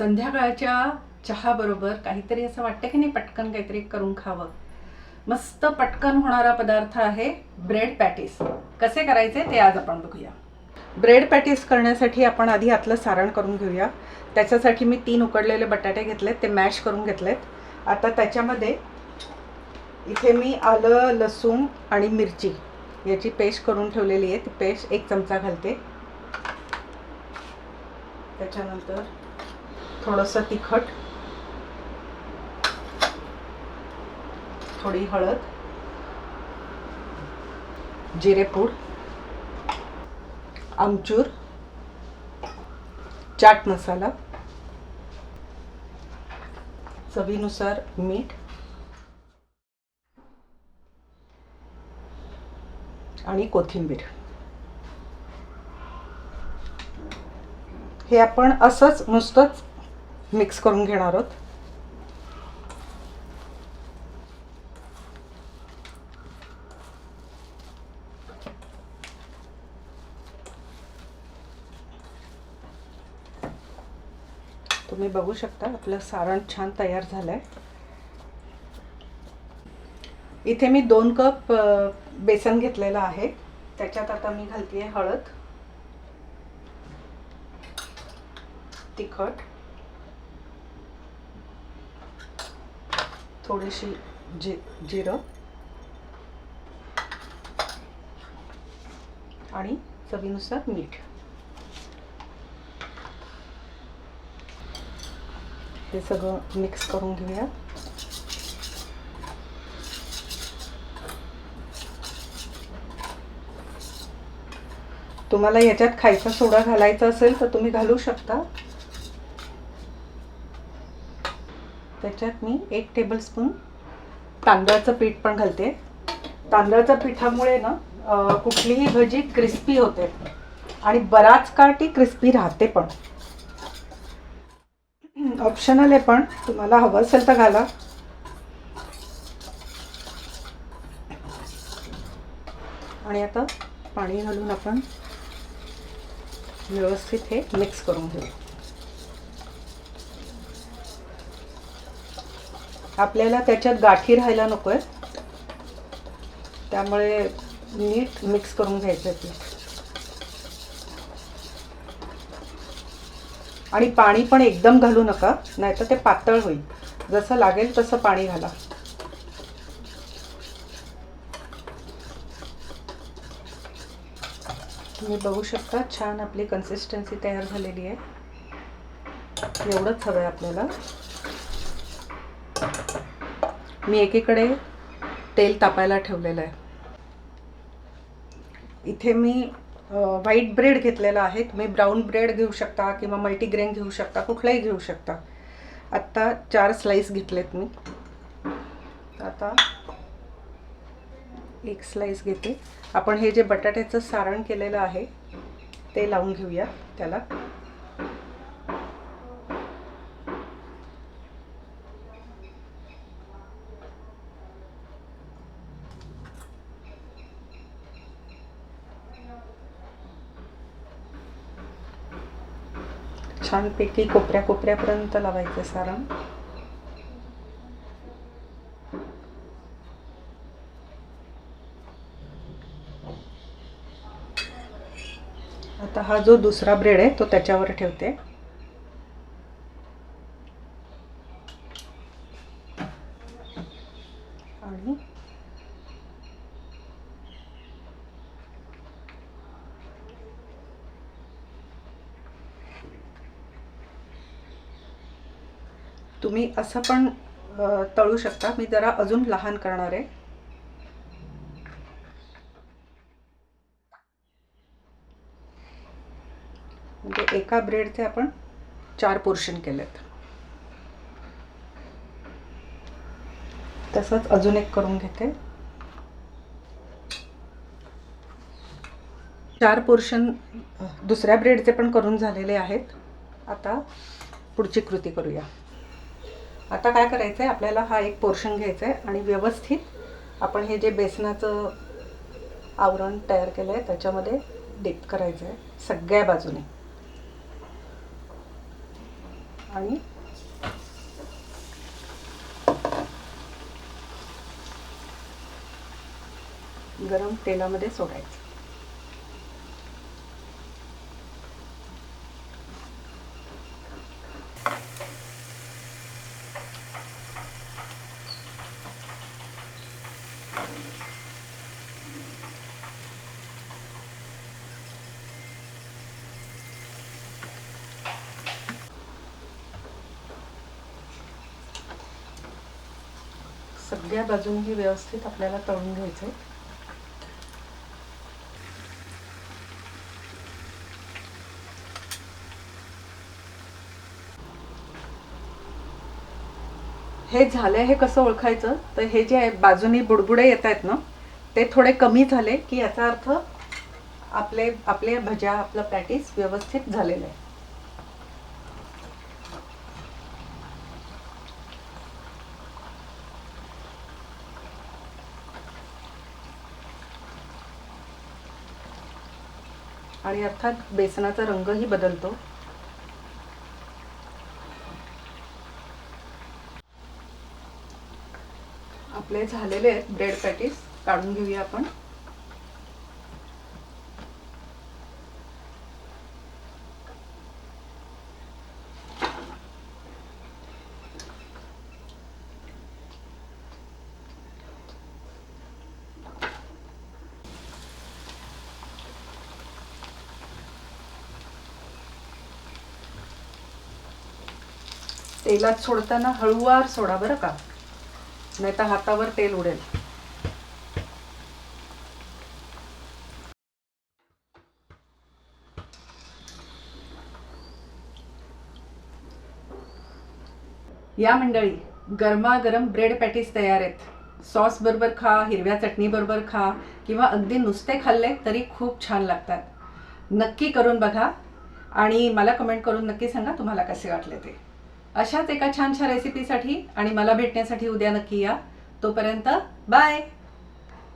संध्याकाळच्या चहाबरोबर काहीतरी असं वाटतं की नाही पटकन काहीतरी करून खावं. मस्त पटकन होणारा पदार्थ आहे ब्रेड पॅटीस. कसे करायचे ते आज आपण बघूया. ब्रेड पॅटीस करण्यासाठी आपण आधी आतलं सारण करून घेऊया. त्याच्यासाठी मी तीन उकडलेले बटाटे घेतलेत ते मॅश करून घेतलेत. आता त्याच्यामध्ये इथे मी आलं लसूण आणि मिरची. याची पेस्ट करून ठेवलेली आहे. ती पेस्ट एक चमचा घालते. त्याच्यानंतर थोडंसं तिखट. थोडी हळद. जिरेपूड. आमचूर. चाट मसाला. चवीनुसार मीठ. आणि कोथिंबीर. हे आपण असंच नुसतंच मिक्स करून घेणार आहोत. तुम्ही बघू शकता आपलं सारण छान तयार झालं आहे इथे मी दोन कप बेसन घेतलेलं आहे. त्याच्यात आता मी घालते हळद. तिखट. थोडीशी जी जिरं. आणि चवीनुसार मीठ. हे सगळं मिक्स करून घेऊया. तुम्हाला याच्यात खायचा सोडा घालायचा असेल तर तुम्ही घालू शकता. त्याच्यात मी एक टेबलस्पून तांदळाचं पीठ पण घालते. तांदळाच्या पिठामुळे ना कुठलीही भजी क्रिस्पी होते. आणि बराच काळ ती क्रिस्पी राहते पण. ऑप्शनल आहे पण तुम्हाला हवं असेल तर घाला. आणि आता पाणी घालून आपण व्यवस्थित हे मिक्स करून घेऊ. आपल्याला त्याच्यात गाठी राहायला नको आहे त्यामुळे नीट मिक्स करून घ्यायचं आहे ते. आणि पाणी पण एकदम घालू नका नाहीतर ते पातळ होईल. जसं लागेल तसं पाणी घाला. तुम्ही बघू शकता छान आपली कन्सिस्टन्सी तयार झालेली आहे. एवढंच हवं आहे आपल्याला. मी एकीकडे तेल तापायला ठेवलेलं आहे. इथे मी व्हाईट ब्रेड घेतलेला आहे. तुम्ही ब्राऊन ब्रेड घेऊ शकता किंवा मल्टीग्रेन घेऊ शकता कुठलाही घेऊ शकता. आत्ता चार स्लाईस घेतलेत मी. आता एक स्लाईस घेते. आपण हे जे बटाट्याचं सारण केलेलं आहे ते लावून घेऊया त्याला. छानपैकी कोपऱ्या कोपऱ्यापर्यंत लावायचं सारण. आता हा जो दुसरा ब्रेड आहे तो त्याच्यावर ठेवते आणि तुम्ही असं पण तळू शकता. मी जरा अजून लहान करणार आहे. म्हणजे एका ब्रेडचे आपण चार पोर्शन केलेत. तसंच अजून एक करून घेते. चार पोर्शन दुसऱ्या ब्रेडचे पण करून झालेले आहेत. आता पुढची कृती करूया. आता काय करायचं आहे आपल्याला हा एक पोर्शन घ्यायचा आहे आणि व्यवस्थित आपण हे जे बेसनाचं आवरण तयार केलं आहे त्याच्यामध्ये डीप करायचं आहे सगळ्या बाजूने. आणि गरम तेलामध्ये सोडायचं. सगळ्या बाजूंनी व्यवस्थित आपल्याला तळून घ्यायचं आहे. हे झालंय हे कसं ओळखायचं? तर हे जे आहे बाजूनी बुडबुडे येत आहेत ना ते थोडे कमी झाले की याचा अर्थ आपले आपले भज्या आपलं पॅटीस व्यवस्थित झालेलं आहे. आणि अर्थात बेसनाचा रंगही बदलतो. आपले झालेले आहेत ब्रेड पॅटीस काढून घेऊया आपण. तेलात सोडताना हळूवार सोडा बरं का. नाही तर हातावर तेल उडेल. या मंडळी गरमागरम ब्रेड पॅटीस तयार आहेत. सॉस बरोबर खा हिरव्या चटणी बरोबर खा किंवा अगदी नुसते खाल्ले तरी खूप छान लागतात. नक्की करून बघा आणि मला कमेंट करून नक्की सांगा तुम्हाला कसे वाटले ते. अशाच एका छानशा रेसिपीसाठी आणि मला भेटण्यासाठी उद्या नक्की या. तोपर्यंत बाय